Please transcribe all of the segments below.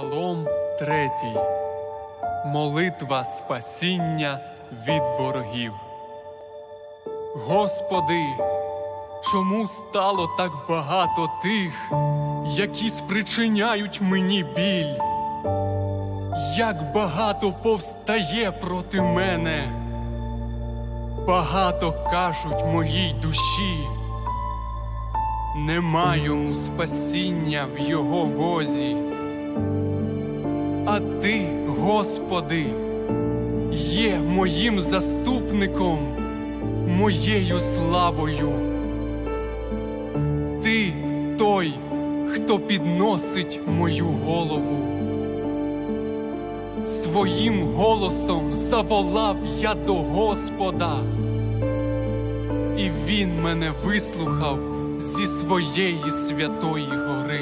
Псалом третій. Молитва спасіння від ворогів. Господи, чому стало так багато тих, які спричиняють мені біль? Як багато повстає проти мене, багато кажуть моїй душі, нема йому спасіння в його бозі. А ти, Господи, є моїм заступником, моєю славою. Ти той, хто підносить мою голову. Своїм голосом заволав я до Господа, і Він мене вислухав зі своєї святої гори.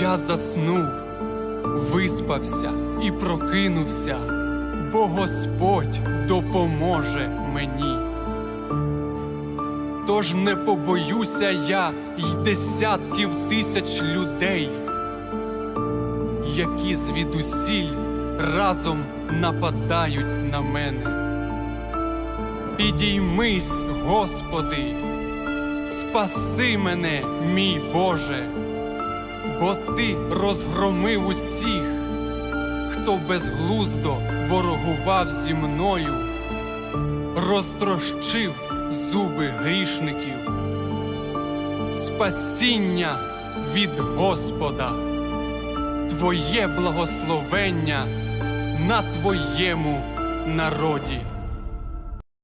Я заснув, виспався і прокинувся, бо Господь допоможе мені. Тож не побоюся я й десятків тисяч людей, які звідусіль разом нападають на мене. Підіймись, Господи, спаси мене, мій Боже бо ти розгромив усіх, хто безглуздо ворогував зі мною, розтрощив зуби грішників, спасіння від Господа, Твоє благословення на Твоєму народі.